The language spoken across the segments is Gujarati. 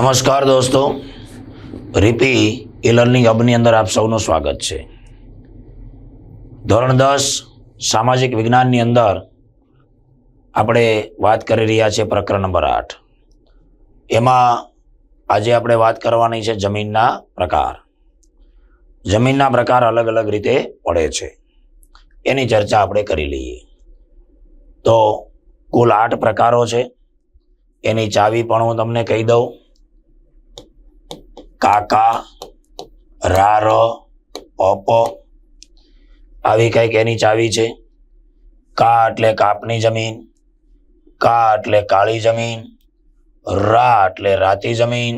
નમસ્કાર દોસ્તો. રીપી એ લર્નિંગ હબની અંદર આપ સૌનું સ્વાગત છે. ધોરણ દસ, સામાજિક વિજ્ઞાનની અંદર આપણે વાત કરી રહ્યા છીએ પ્રકરણ નંબર આઠ. એમાં આજે આપણે વાત કરવાની છે જમીનના પ્રકાર. જમીનના પ્રકાર અલગ અલગ રીતે પડે છે. એની ચર્ચા આપણે કરી લઈએ. તો કુલ આઠ પ્રકારો છે. એની ચાવી પણ હું તમને કહી દઉં. કાકા, રાર ઓપ આવી કંઈક એની ચાવી છે. કા એટલે કાપની જમીન, કા એટલે કાળી જમીન, રા એટલે રાતી જમીન,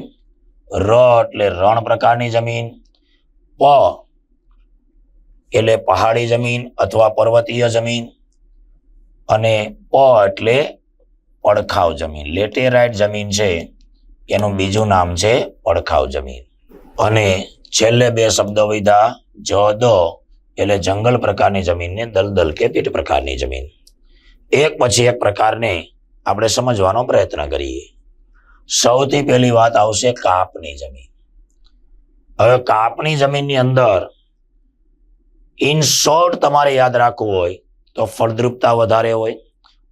ર એટલે રણ પ્રકારની જમીન, પ એટલે પહાડી જમીન અથવા પર્વતીય જમીન અને પ એટલે પડખાવ જમીન. લેટેરાઇટ જમીન છે. એનું બીજું નામ છે પડખાવ જમીન. અને છેલ્લે બે શબ્દો વિધા, જ દ, એટલે જંગલ પ્રકારની જમીનને દલદલ કે પીઠ પ્રકારની જમીન. એક પછી એક પ્રકારને આપણે સમજવાનો પ્રયત્ન કરીએ. સૌથી પહેલી વાત આવશે કાપની જમીન. હવે કાપની જમીનની અંદર ઇન શોર્ટ તમારે યાદ રાખવું હોય તો ફળદ્રુપતા વધારે હોય,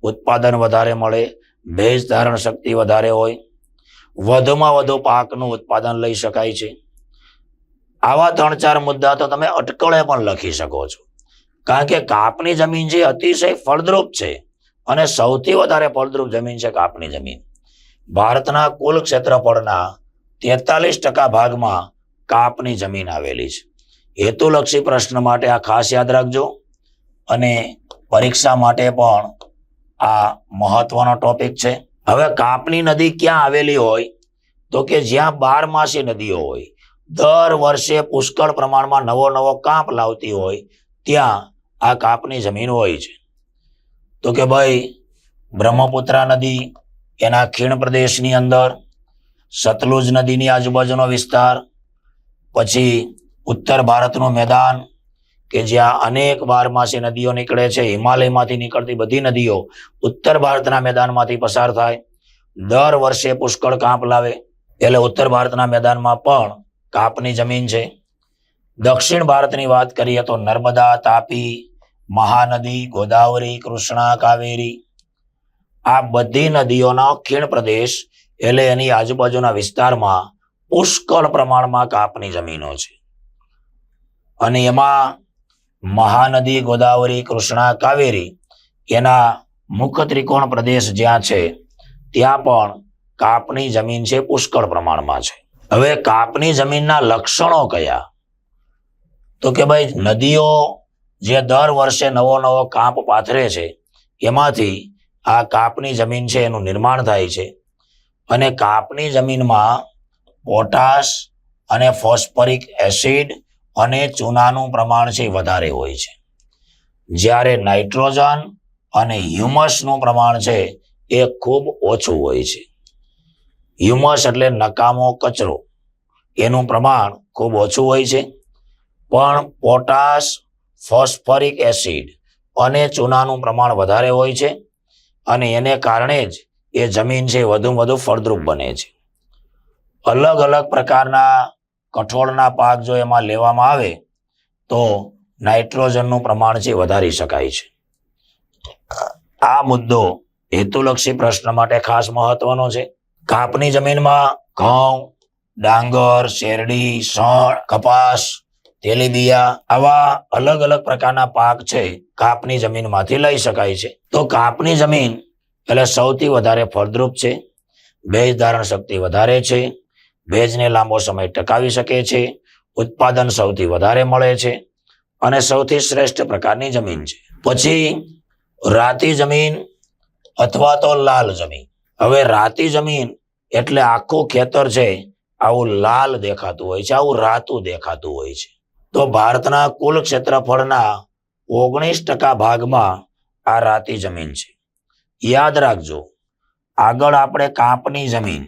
ઉત્પાદન વધારે મળે, ભેજ ધારણ શક્તિ વધારે હોય વધુમાં વધુ પાકનું ઉત્પાદન લઈ શકાય છે. આવા ત્રણ ચાર મુદ્દા તો તમે અટકળે પણ લખી શકો છો. કારણ કે કાપની જમીન છે અતિશય ફળદ્રુપ છે અને સૌથી વધારે ફળદ્રુપ જમીન છે કાપની જમીન. ભારતના કુલ ક્ષેત્રફળના તેતાલીસ ટકા ભાગમાં કાપની જમીન આવેલી છે. હેતુલક્ષી પ્રશ્ન માટે આ ખાસ યાદ રાખજો. અને પરીક્ષા માટે પણ આ મહત્વનો ટોપિક છે. હવે કાપની નદી ક્યાં આવેલી હોય? તો કે જ્યાં બારમાસી નદીઓ હોય. દર વર્ષે પુષ્કળ પ્રમાણમાં નવો નવો કાપ લાવતી હોય, ત્યાં આ કાપની જમીન હોય છે. તો કે ભાઈ, બ્રહ્મપુત્રા નદી, એના ખીણ પ્રદેશની અંદર, સતલુજ નદીની આજુબાજુનો વિસ્તાર, પછી ઉત્તર ભારતનું મેદાન, કે જ્યાં અનેક બારમાસી નદીઓ નીકળે છે, હિમાલયમાંથી નીકળતી બધી નદીઓ ઉત્તર ભારતના મેદાનમાંથી પસાર થાય. દર વર્ષે પુષ્કળ કાપ લાવે, એટલે ઉત્તર ભારતના મેદાનમાં પણ કાપની જમીન છે. દક્ષિણ ભારતની વાત કરીએ તો નર્મદા, તાપી, મહાનદી, ગોદાવરી, કૃષ્ણા, કાવેરી, આ બધી નદીઓના ખીણ પ્રદેશ, એટલે એની આજુબાજુના વિસ્તારમાં પુષ્કળ પ્રમાણમાં કાપની જમીનો છે. અને એમાં મહાનદી, ગોદાવરી, કૃષ્ણા, કાવેરી એના મુખ્ય ત્રિકોણ પ્રદેશ જ્યાં છે ત્યાં પણ કાપની જમીન છે, પુષ્કળ પ્રમાણમાં છે. હવે કાપની જમીનના લક્ષણો કયા? તો કે ભાઈ, નદીઓ જે દર વર્ષે નવો નવો કાપ પાથરે છે, એમાંથી આ કાપની જમીન છે, એનું નિર્માણ થાય છે. અને કાપની જમીનમાં પોટાશ અને ફોસ્ફરિક એસિડ અને ચૂનાનું પ્રમાણ છે વધારે હોય છે. જ્યારે નાઇટ્રોજન અને હ્યુમસનું પ્રમાણ છે એ ખૂબ ઓછું હોય છે. હ્યુમસ એટલે નકામો કચરો. એનું પ્રમાણ ખૂબ ઓછું હોય છે. પણ પોટાશ, ફોસ્ફરિક એસિડ અને ચૂનાનું પ્રમાણ વધારે હોય છે અને એને કારણે જ એ જમીન છે વધુ વધુ ફળદ્રુપ બને છે. અલગ અલગ પ્રકારના કઠોળના પાક જો એમાં લેવામાં આવે તો નાઇટ્રોજનનું પ્રમાણ છે વધારી શકાય છે. આ મુદ્દો હેતુલક્ષી પ્રશ્ન માટે ખાસ મહત્વનો છે. કાપની જમીનમાં ઘઉં, ડાંગર, શેરડી સણ કપાસ, તેલીબિયા આવા અલગ અલગ પ્રકારના પાક છે કાપની જમીનમાંથી લઈ શકાય છે. તો કાપની જમીન એટલે સૌથી વધારે ફળદ્રુપ છે, ભેજ ધારણ શક્તિ વધારે છે, ભેજને લાંબો સમય ટકાવી શકે છે, ઉત્પાદન સૌથી વધારે મળે છે અને સૌથી શ્રેષ્ઠ પ્રકારની જમીન છે. પછી રાતી જમીન અથવા તો લાલ જમીન. હવે રાતી જમીન એટલે આખું ખેતર છે, આવું લાલ દેખાતું હોય છે, આવું રાતું દેખાતું હોય છે. તો ભારતના કુલ ક્ષેત્રફળના ઓગણીસ ટકા ભાગમાં આ રાતી જમીન છે. યાદ રાખજો, આગળ આપણે કાપની જમીન.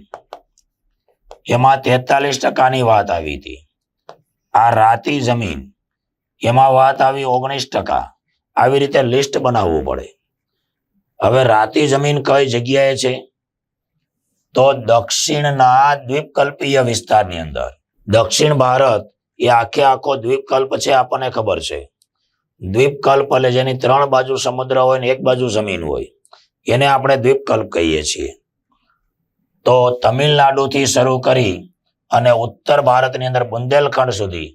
એમાં તેતાલીસ ટકાની વાત આવી હતી. આ રાતી જમીન, એમાં વાત આવી ઓગણીસ ટકા. આવી રીતે લિસ્ટ બનાવવું પડે. હવે રાતી જમીન કઈ જગ્યાએ છે? તો દક્ષિણના દ્વીપકલ્પીય વિસ્તારની અંદર. દક્ષિણ ભારત એ આખે આખો દ્વીપકલ્પ છે, આપણને ખબર છે. દ્વીપકલ્પ એટલે જેની ત્રણ બાજુ સમુદ્ર હોય ને એક બાજુ જમીન હોય. એને આપણે દ્વીપકલ્પ કહીએ છીએ. તો તમિલનાડુથી શરૂ કરી અને ઉત્તર ભારતની અંદર બુંદેલખંડ સુધી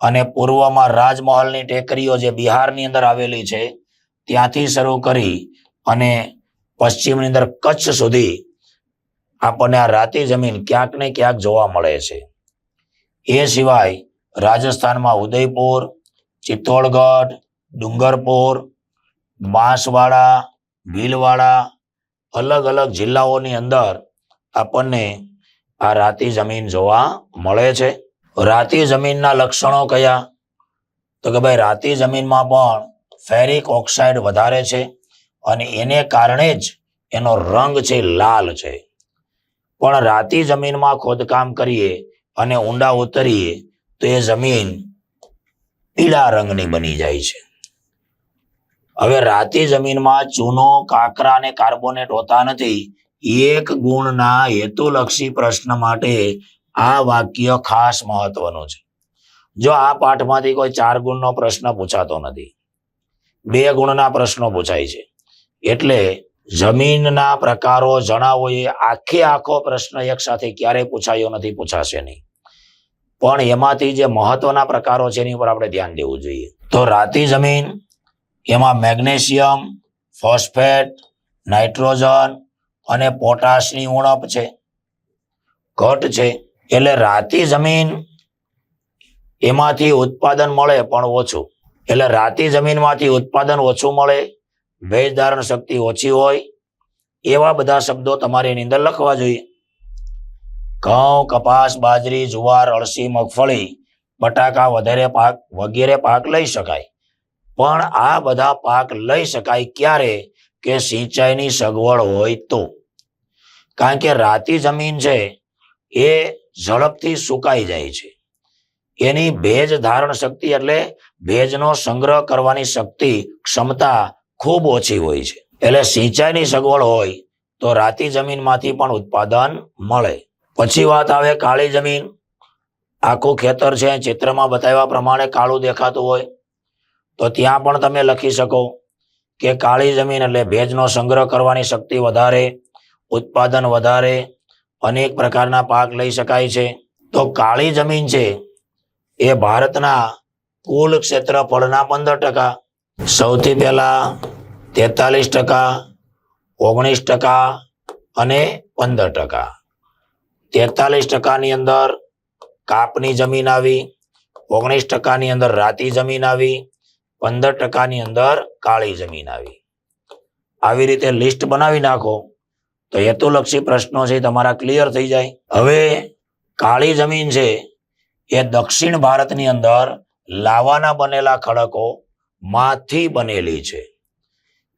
અને પૂર્વમાં રાજમહલની ટેકરીઓ જે બિહારની અંદર આવેલી છે, ત્યાંથી શરૂ કરી અને પશ્ચિમની અંદર કચ્છ સુધી આપણને આ રાતી જમીન ક્યાંક ને ક્યાંક જોવા મળે છે. એ સિવાય રાજસ્થાનમાં ઉદયપુર, ચિત્તોડગઢ, ડુંગરપુર, બાંસવાડા, ભીલવાડા અલગ અલગ જિલ્લાઓની અંદર આપણને આ રાતી જમીન જોવા મળે છે. રાતી જમીનના લક્ષણો કયા? તો કે ભાઈ રાતી જમીનમાં પણ ફેરિક ઓક્સાઇડ વધારે છે. અને એને કારણે જ એનો રંગ છે લાલ છે. પણ રાતી જમીનમાં ખોદકામ કરીએ અને ઊંડા ઉતરીએ તો એ જમીન પીળા રંગની બની જાય છે. હવે રાતી જમીનમાં ચૂનો, કાકરા અને કાર્બોનેટ હોતા નથી. એક ગુણના હેતુલક્ષી પ્રશ્ન માટે આ વાક્ય ખાસ મહત્વનું છે. જો આ પાઠમાંથી કોઈ ચાર ગુણનો પ્રશ્ન પૂછાતો નથી, બે ગુણના પ્રશ્નો પૂછાય છે. એટલે જમીનના પ્રકારો જણાવો એ આખે આખો પ્રશ્ન એક સાથે ક્યારેય પૂછાયો નથી, પૂછાશે નહીં. પણ એમાંથી જે મહત્વના પ્રકારો છે એની ઉપર આપણે ધ્યાન દેવું જોઈએ. તો રાતી જમીન, એમાં મેગ્નેશિયમ, ફોસ્ફેટ, નાઇટ્રોજન અને પોટાશની ઉણપ છે. ઘટ છે. એટલે રાતી જમીન એમાંથી ઉત્પાદન મળે પણ ઓછું. એટલે રાતી જમીનમાંથી ઉત્પાદન ઓછું મળે ભેજ ધારણ શક્તિ ઓછી હોય, એવા બધા શબ્દો તમારે એની અંદર લખવા જોઈએ. ઘઉં, કપાસ, બાજરી, જુવાર, અળસી, મગફળી, બટાકા વધારે પાક, વગેરે પાક લઈ શકાય. પણ આ બધા પાક લઈ શકાય ક્યારે? કે સિંચાઈની સગવડ હોય તો. કારણ કે રાતી જમીન છે, એ ઝડપથી સુકાઈ જાય છે. એની ભેજ ધારણ શક્તિ એટલે ભેજનો સંગ્રહ કરવાની શક્તિ, ક્ષમતા ખૂબ ઓછી હોય છે. એટલે સિંચાઈની સગવડ હોય તો રાતી જમીનમાંથી પણ ઉત્પાદન મળે. પછી વાત આવે કાળી જમીન. આખું ખેતર છે, ચિત્રમાં બતાવ્યા પ્રમાણે કાળું દેખાતું હોય. તો ત્યાં પણ તમે લખી શકો કે કાળી જમીન એટલે ભેજનો સંગ્રહ કરવાની શક્તિ વધારે, ઉત્પાદન વધારે, અનેક પ્રકારના પાક લઈ શકાય છે. તો કાળી જમીન છે, એ ભારતના કુલ ક્ષેત્રફળના પંદર ટકા સૌથી પહેલા તેતાલીસ ટકા, ઓગણીસ ટકા અને પંદર ટકા. તેતાલીસ ટકાની અંદર કાપની જમીન આવી, ઓગણીસ ટકાની અંદર રાતી જમીન આવી, પંદર ટકાની અંદર કાળી જમીન આવી. આવી રીતે લિસ્ટ બનાવી નાખો. તો હેતુલક્ષી પ્રશ્નો છે, તમારા ક્લિયર થઈ જાય. હવે કાળી જમીન છે, એ દક્ષિણ ભારતની અંદર લાવાના બનેલા ખડકો માંથી બનેલી છે.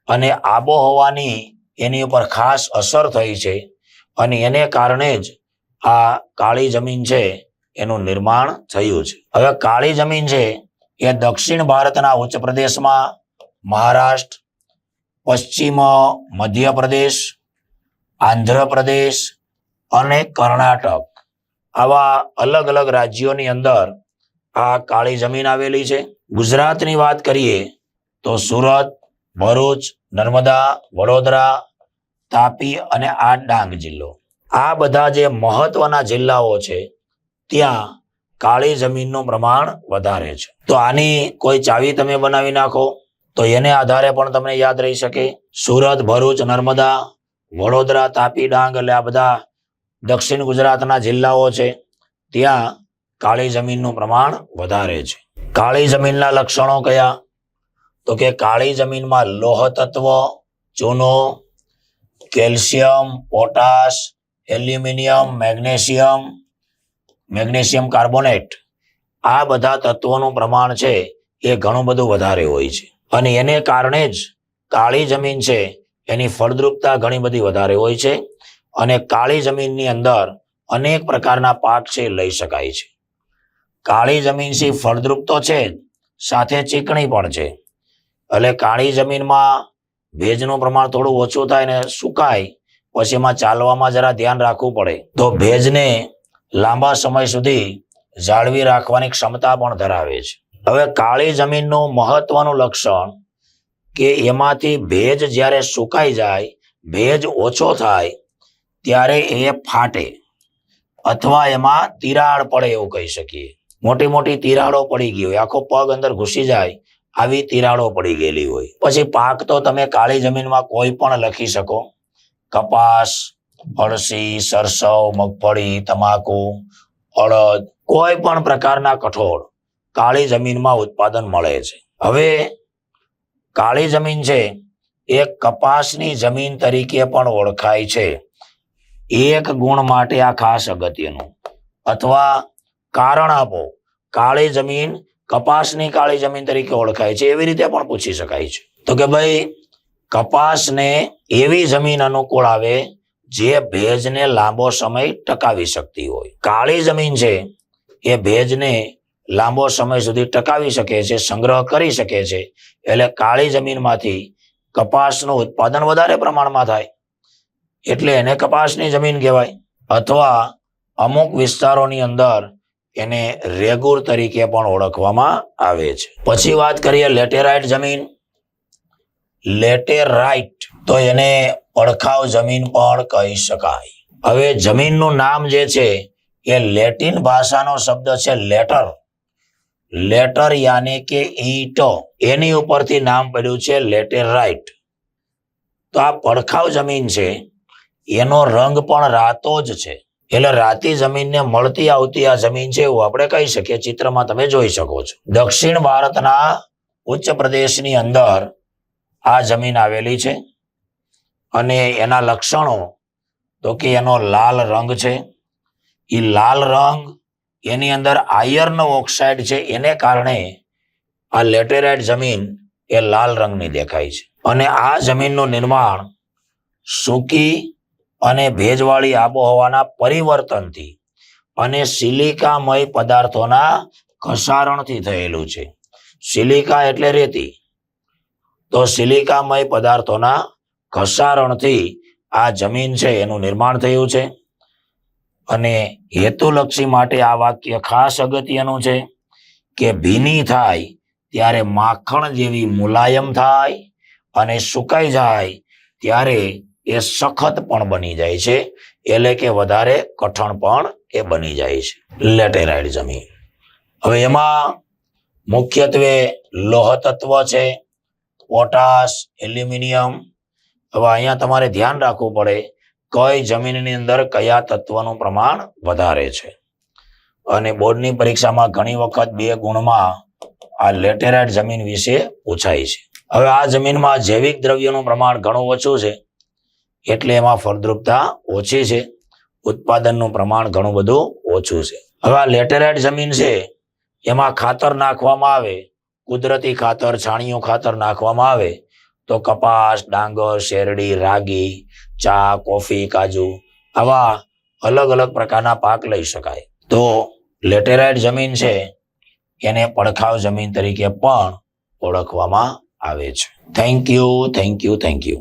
અને આબોહવાની એની ઉપર ખાસ અસર થઈ છે અને એને કારણે જ આ કાળી જમીન છે એનું નિર્માણ થયું છે. હવે કાળી જમીન છે એ દક્ષિણ ભારતના ઉચ્ચ પ્રદેશમાં મહારાષ્ટ્ર, પશ્ચિમ મધ્યપ્રદેશ, આંધ્રપ્રદેશ અને કર્ણાટક. આવા અલગ અલગ રાજ્યોની અંદર આ કાળી જમીન આવેલી છે. ગુજરાતની વાત કરીએ તો સુરત, ભરૂચ, નર્મદા, વડોદરા, તાપી અને આ ડાંગ જિલ્લો. આ બધા જે મહત્વના જિલ્લાઓ છે, ત્યાં કાળી જમીનનું પ્રમાણ વધારે છે. તો આની કોઈ ચાવી તમે બનાવી નાખો, તો એને આધારે પણ તમને યાદ રહી શકે. સુરત, ભરૂચ, નર્મદા, વડોદરા, તાપી, ડાંગ એટલે આ બધા દક્ષિણ ગુજરાતના જિલ્લાઓ છે, ત્યાં કાળી જમીનનું પ્રમાણ વધારે છે. કાળી જમીનના લક્ષણો કયા? તો કે કાળી જમીનમાં લોહ તત્વ ચૂનો, calcium, potash, aluminium, magnesium magnesium carbonate. આ બધા તત્વોનું પ્રમાણ છે એ ઘણું બધું વધારે હોય છે. અને એને કારણે જ કાળી જમીન છે એની ફળદ્રુપતા ઘણી બધી વધારે હોય છે. અને કાળી જમીનની અંદર અનેક પ્રકારના પાક છે લઈ શકાય છે. કાળી જમીન છે ફળદ્રુપ તો છે સાથે ચીકણી પણ છે. એટલે કાળી જમીનમાં ભેજનું પ્રમાણ થોડું ઓછું થાય ને સુકાય, પછી એમાં ચાલવામાં જરા ધ્યાન રાખવું પડે. તો ભેજને લાંબા સમય સુધી જાળવી રાખવાની ક્ષમતા પણ ધરાવે છે. હવે કાળી જમીનનું મહત્વનું લક્ષણ કે એમાંથી ભેજ જ્યારે સુકાઈ જાય, ભેજ ઓછો થાય, ત્યારે એ ફાટે, અથવા એમાં તિરાડ પડે એવું કહી શકીએ. મોટી મોટી તિરાડો પડી ગઈ હોય, આખો પગ અંદર ઘૂસી જાય, આવી તિરાડો પડી ગયેલી હોય. પછી પાક તો તમે કાળી જમીનમાં કોઈ પણ લખી શકો. કપાસ અળસી સરસવ, મગફળી, તમાકુ, અડદ, કોઈ પણ પ્રકારના કઠોળ કાળી જમીનમાં ઉત્પાદન મળે છે. હવે કાળી જમીન છે, એ કપાસની જમીન તરીકે પણ ઓળખાય છે. એક ગુણ માટે આ ખાસ અગત્યનું. અથવા કારણ આપો. કાળી જમીન કપાસની કાળી જમીન તરીકે ઓળખાય છે. એવી રીતે પણ પૂછી શકાય છે. તો કે ભાઈ, કપાસને એવી જમીન અનુકૂળ આવે જે ભેજને લાંબો સમય ટકાવી શકતી હોય. કાળી જમીન છે, એ ભેજને લાંબો સમય સુધી ટકાવી શકે છે, સંગ્રહ કરી શકે છે. એટલે કાળી જમીનમાંથી કપાસનું ઉત્પાદન વધારે પ્રમાણમાં થાય. એટલે એને કપાસની જમીન કહેવાય. અથવા અમુક વિસ્તારોની અંદર એને રેગુર તરીકે પણ ઓળખવામાં આવે છે. પછી વાત કરીએ લેટેરાઇટ જમીન. લેટેરાઇટ તો એને પડખાવ જમીન પણ કહી શકાય. હવે જમીનનું નામ જે છે એ લેટિન ભાષાનો શબ્દ છે લેટર. લેટર યાની કે ઈટો. એની ઉપરથી નામ પડ્યું છે લેટેરાઇટ. તો આ પડખાવ જમીન છે. એનો રંગ પણ રાતો જ છે. એટલે રાતી જમીનને મળતી આવતી આ જમીન છે એવું આપણે કહી શકીએ. ચિત્રમાં તમે જોઈ શકો છો. દક્ષિણ ભારતના ઉચ્ચ પ્રદેશની અંદર આ જમીન આવેલી છે અને એના લક્ષણો તો કે એનો લાલ રંગ છે. એ લાલ રંગ એની અંદર આયર્ન ઓક્સાઇડ છે. એને કારણે આ લેટેરાઇટ જમીન એ લાલ રંગની દેખાય છે. અને આ જમીનનું નિર્માણ સૂકી અને ભેજવાળી આબોહવાના પરિવર્તનથી અને સિલિકામય પદાર્થોના ઘસારણથી થયેલું છે. સિલિકા એટલે રેતી. તો સિલિકામય પદાર્થોના ઘસારણથી આ જમીન છે, એનું નિર્માણ થયું છે. અને હેતુલક્ષી માટે આ વાક્ય ખાસ અગત્યનું છે કે ભીની થાય ત્યારે માખણ જેવી મુલાયમ થાય અને સુકાઈ જાય ત્યારે એ સખત પણ બની જાય છે. એટલે કે વધારે કઠણ પણ એ બની જાય છે. લેટેરાઇડ જમીન. હવે એમાં મુખ્યત્વે લોહ તત્વ છે, પોટાશ, એલ્યુમિનિયમ. હવે અહીંયા તમારે ધ્યાન રાખવું પડે કઈ જમીનની અંદર કયા તત્વનું પ્રમાણ વધારે છે. અને બોર્ડની પરીક્ષામાં ઘણી વખત બે ગુણમાં આ લેટેરાઇટ જમીન વિશે પૂછાય છે. હવે આ જમીનમાં જૈવિક દ્રવ્યનું પ્રમાણ ઘણું ઓછું છે. એટલે એમાં ફળદ્રુપતા ઓછી છે. ઉત્પાદનનું પ્રમાણ ઘણું બધું ઓછું છે. હવે આ લેટેરાઇટ જમીન છે, એમાં ખાતર નાખવામાં આવે, કુદરતી ખાતર, છાણિયું ખાતર નાખવામાં આવે, તો કપાસ, ડાંગર, શેરડી, રાગી, ચા, કોફી, કાજુ આવા અલગ અલગ પ્રકારના પાક લઈ શકાય. તો લેટેરાઇટ જમીન છે, એને પડખાવ જમીન તરીકે પણ ઓળખવામાં આવે છે. Thank you thank you thank you